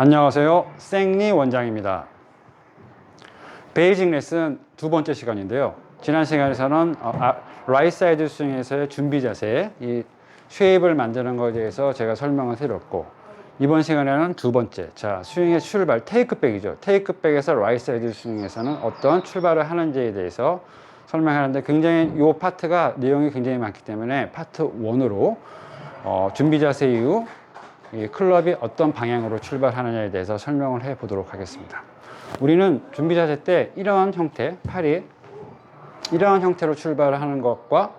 안녕하세요. 생리 원장입니다. 베이징 레슨 두 번째 시간인데요. 지난 시간에서는 어, 아, 스윙에서의 준비 자세, 이 쉐입을 만드는 것에 대해서 제가 설명을 드렸고 이번 시간에는 두 번째, 자 스윙의 출발, 테이크백이죠. 테이크백에서 라이트 사이드 스윙에서는 어떤 출발을 하는지에 대해서 설명하는데 굉장히 이 파트가 내용이 굉장히 많기 때문에 파트 1으로 어, 준비 자세 이후 이 클럽이 어떤 방향으로 출발하느냐에 대해서 설명을 해 보도록 하겠습니다. 우리는 준비 자세 때 이러한 형태, 팔이 이러한 형태로 출발을 하는 것과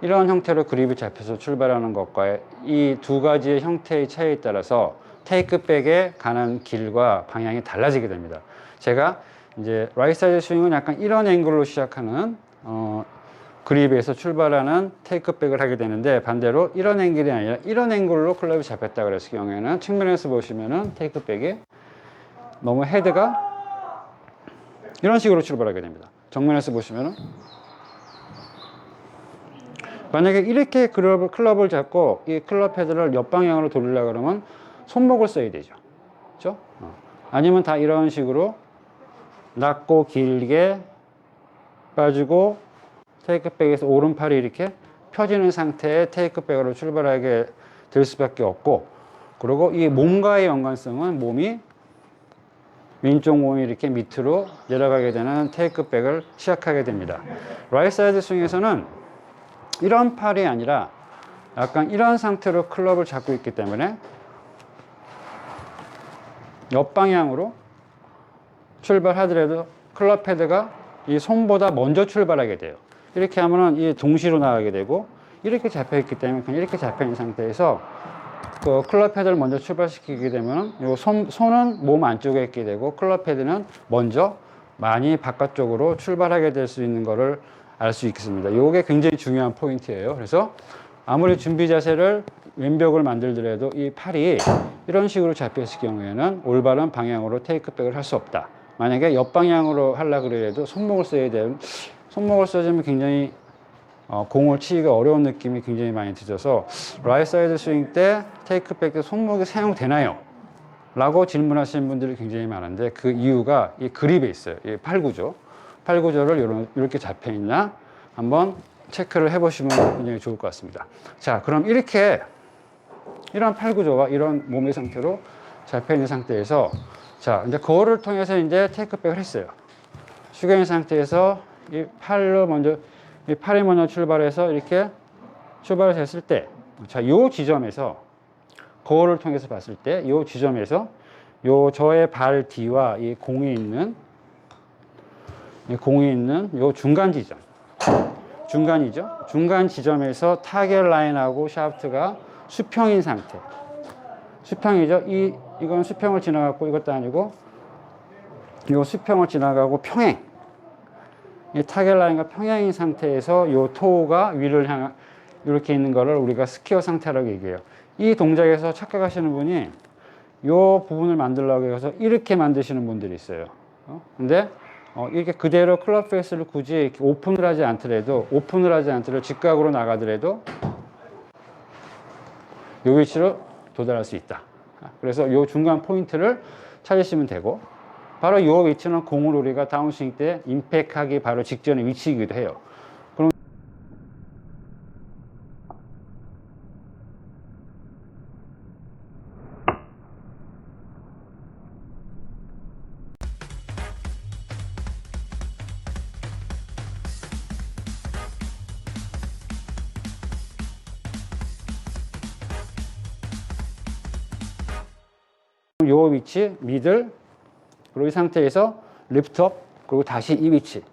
이러한 형태로 그립이 잡혀서 출발하는 것과 이두 가지의 형태의 차이에 따라서 테이크백에 가는 길과 방향이 달라지게 됩니다. 제가 이제 라이트 사이드 스윙은 약간 이런 앵글로 시작하는 어, 그립에서 출발하는 테이크백을 하게 되는데 반대로 이런 앵글이 아니라 이런 앵글로 클럽이 잡혔다 그랬을 경우에는 측면에서 보시면은 테이크백이 너무 헤드가 이런 식으로 출발하게 됩니다. 정면에서 보시면은 만약에 이렇게 클럽을, 클럽을 잡고 이 클럽 헤드를 옆방향으로 돌리려고 그러면 손목을 써야 되죠. 그죠? 어. 아니면 다 이런 식으로 낮고 길게 빠지고 테이크백에서 오른팔이 이렇게 펴지는 상태의 테이크백으로 출발하게 될 수밖에 없고 그리고 이 몸과의 연관성은 몸이 왼쪽 몸이 이렇게 밑으로 내려가게 되는 테이크백을 시작하게 됩니다. 라이트 사이드 스윙에서는 이런 팔이 아니라 약간 이런 상태로 클럽을 잡고 있기 때문에 옆방향으로 출발하더라도 클럽 헤드가 이 손보다 먼저 출발하게 돼요. 이렇게 하면은 이 동시로 나가게 되고 이렇게 잡혀 있기 때문에 그냥 이렇게 잡혀 있는 상태에서 그 클럽 헤드를 먼저 출발시키게 되면 요 손, 손은 몸 안쪽에 있게 되고 클럽 헤드는 먼저 많이 바깥쪽으로 출발하게 될 수 있는 거를 알수 있겠습니다. 이게 굉장히 중요한 포인트예요. 그래서 아무리 준비 자세를 왼벽을 만들더라도 이 팔이 이런 식으로 잡혔을 경우에는 올바른 방향으로 테이크백을 할 수 없다. 만약에 옆 방향으로 하려고 그래도 손목을 써야 되는 손목을 써주면 굉장히 어, 공을 치기가 어려운 느낌이 굉장히 많이 드셔서 라이트 사이드 스윙 때 테이크백 때 손목이 사용되나요? 라고 질문하시는 분들이 굉장히 많은데 그 이유가 이 그립에 있어요. 이 팔구조. 팔구조를 이렇게 잡혀 있나 한번 체크를 해 보시면 굉장히 좋을 것 같습니다. 자, 그럼 이렇게 이런 팔구조와 이런 몸의 상태로 잡혀 있는 상태에서 자, 이제 거울을 통해서 이제 테이크백을 했어요. 있는 상태에서 이 팔로 먼저 이 팔이 먼저 출발해서 이렇게 출발을 했을 때, 자, 요 지점에서 거울을 통해서 봤을 때, 요 지점에서 요 저의 발 뒤와 이 공이 있는 이 공이 있는 요 중간 지점, 중간이죠. 중간 지점에서 타겟 라인하고 샤프트가 수평인 상태. 수평이죠. 이 이건 수평을 지나갔고 이것도 아니고 요 수평을 지나가고 평행. 이 타겟 라인과 평행인 상태에서 요 토가 위를 향한 이렇게 있는 거를 우리가 스퀘어 상태라고 얘기해요. 이 동작에서 착각하시는 분이 요 부분을 만들려고 해서 이렇게 만드시는 분들이 있어요. 어? 근데 어, 이렇게 그대로 클럽 페이스를 굳이 오픈을 하지 않더라도 오픈을 하지 않더라도 직각으로 나가더라도 요 위치로 도달할 수 있다. 그래서 요 중간 포인트를 찾으시면 되고 바로 요 위치는 공을 우리가 다운스윙 때 임팩하기 바로 직전의 위치이기도 해요. 그럼 요 위치 미들 그리고 이 상태에서 리프트업 그리고 다시 이 위치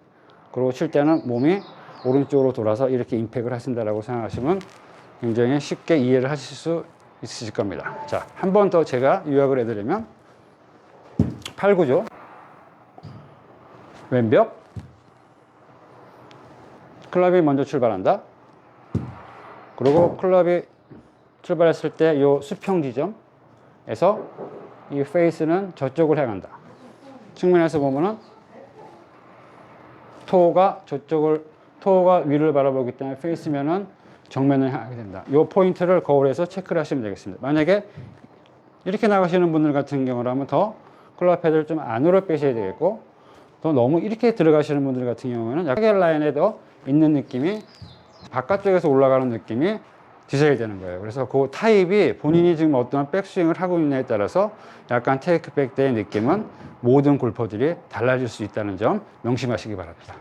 그리고 칠 때는 몸이 오른쪽으로 돌아서 이렇게 임팩을 하신다라고 생각하시면 굉장히 쉽게 이해를 하실 수 있으실 겁니다. 자, 한 번 더 제가 요약을 해드리면 팔구조 왼벽 클럽이 먼저 출발한다. 그리고 클럽이 출발했을 때요 수평 지점에서 이 페이스는 저쪽을 향한다. 측면에서 보면은 토가 저쪽을 토가 위를 바라보기 때문에 페이스면은 정면을 향하게 된다. 이 포인트를 거울에서 체크를 하시면 되겠습니다. 만약에 이렇게 나가시는 분들 같은 경우라면 더 클럽 헤드를 좀 안으로 빼셔야 되겠고 또 너무 이렇게 들어가시는 분들 같은 경우에는 약간 라인에 더 있는 느낌이 바깥쪽에서 올라가는 느낌이 드셔야 되는 거예요. 그래서 그 타입이 본인이 지금 어떤 백스윙을 하고 있냐에 따라서 약간 테이크백 때의 느낌은 모든 골퍼들이 달라질 수 있다는 점 명심하시기 바랍니다.